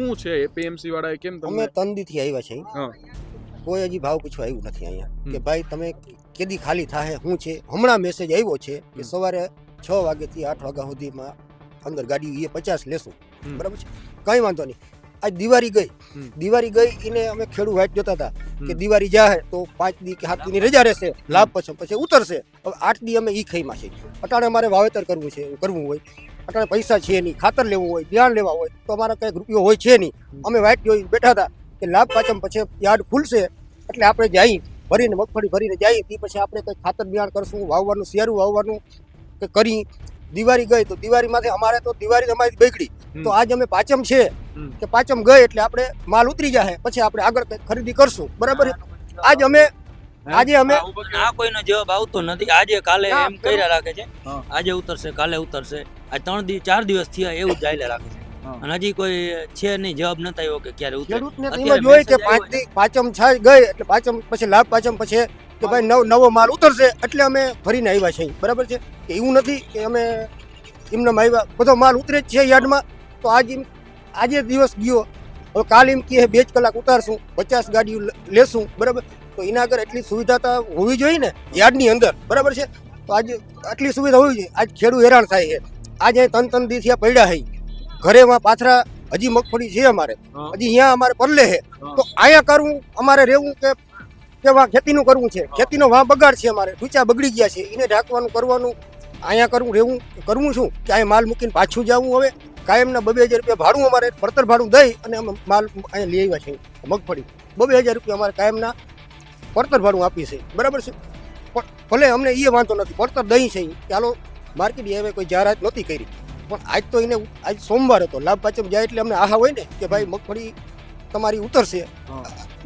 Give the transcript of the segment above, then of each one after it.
શું છે? એપીએમસી વાળાએ કેમ અમે તમને તંદીથી આવ્યા છે હા. કોઈ હજી ભાવ પૂછવા આવ્યું નથી અહીંયા. કે ભાઈ તમે કેદી ખાલી થાય શું છે? હમણાં મેસેજ આવ્યો છે કે સવારે છ વાગ્યાથી આઠ વાગ્યા સુધીમાં અંદર ગાડી એ પચાસ લેશું. બરાબર છે? કંઈ વાંધો નહીં. આજ દિવાળી ગઈ. દિવાળી ગઈ એને અમે ખેડૂત વાઇટ જોતા હતા કે દિવાળી જાય તો પાંચ દી કે સાત દીની રજા રહેશે લાભ પછી પછી ઉતરશે. હવે આઠ દી અમે એ ખાઈમાં છે અટાણે અમારે વાવેતર કરવું છે કરવું હોય. અટાણે પૈસા છે નહીં ખાતર લેવું હોય બિયાણ લેવા હોય તો અમારા કંઈક રૂપિયો હોય છે નહીં. અમે વાઇટ જોઈ બેઠા હતા કે લાભ પાછમ પછી યાર્ડ ખુલશે એટલે આપણે જઈ ભરીને મગફળી ભરીને જઈએ તે પછી આપણે કંઈક ખાતર બિયાણ કરશું વાવવાનું શિયાળું વાવવાનું કે કરી દિવાળી ગઈ તો દિવાળીમાંથી અમારે તો દિવાળી અમારી બગડી. તો આજ અમે પાચમ છે કે પાચમ ગઈ એટલે આપણે માલ ઉતરી જાય પછી આપણે આગળ ખરીદી કરશું. બરાબર આજ અમે આજે અમે આ કોઈનો જવાબ આવતો નથી. આજે કાલે એમ કર્યા રાખે છે. આજે ઉતરશે કાલે ઉતરશે. આ ત્રણ દિવસ ચાર દિવસ થયા એવું જ ચાલ્યા રાખે છે. અને હજી કોઈ છે નહીં જવાબ નથી આવ્યો કે ક્યારે ઉતરે. કે પાંચ પાંચમ પાચમ ગઈ એટલે પાચમ પછી લાભ પાચમ પછી કે ભાઈ નવ નવો માલ ઉતરશે એટલે અમે ફરીને આવ્યા છીએ. બરાબર છે? કે એવું નથી કે અમે એમને આવ્યા બધો માલ ઉતરે જ છે યાર્ડમાં. તો આજ એમ- આજે દિવસ ગયો. હવે કાલ એમ કહે બે જ કલાક ઉતારશું પચાસ ગાડીઓ લેશું. બરાબર? તો એના આગળ એટલી સુવિધા તો હોવી જોઈએ ને યાર્ડની અંદર. બરાબર છે? તો આજે આટલી સુવિધા હોવી જોઈએ. આજ ખેડૂત હેરાન થાય છે. આજે ત્રણ ત્રણ દિવસ પડ્યા હઈ ઘરેમાં પાથરા હજી મગફળી છે અમારે. હજી અહીંયા અમારે પરલે છે. તો અહીંયા કરવું અમારે રહેવું કે કે વાહ ખેતીનું કરવું છે? ખેતીનો વાહ બગાડ છે અમારે. ઠૂંચા બગડી ગયા છે. એને ઢાંકવાનું કરવાનું અહીંયા કરવું રહેવું કરવું શું? કે અહીંયા માલ મૂકીને પાછું જવું હવે? કાયમના બબે હજાર રૂપિયા ભાડું અમારે પડતર ભાડું દઈ અને અમે માલ અહીંયા લઈ આવ્યા છે મગફળી. બબે હજાર રૂપિયા અમારે કાયમના પડતર ભાડું આપી છે બરાબર છે? પણ ભલે અમને એ વાંધો નથી. પડતર દહીં છે ચાલો માર્કેટ હવે કોઈ જાહેરાત નહોતી કરી. પણ આજ તો એને આજ સોમવાર હતો. લાભ પાચમ જાય એટલે અમને આહા હોય ને કે ભાઈ મગફળી તમારી ઉતરશે.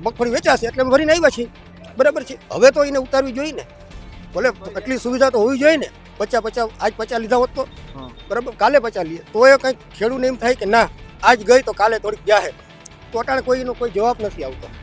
મગફળી વેચાશે એટલે અમે ભરીને આવ્યા છીએ. બરાબર છે. હવે તો એને ઉતારવી જોઈએ ને. ભલે એટલી સુવિધા તો હોવી જોઈએ ને. પચા પચા આજ પચા લીધા હોત તો. બરાબર? કાલે પચા લઈએ તો એ કંઈક ખેડૂત એમ થાય કે ના આજ ગઈ તો કાલે થોડીક જાહે તો અટાણે કોઈનો કોઈ જવાબ નથી આવતો.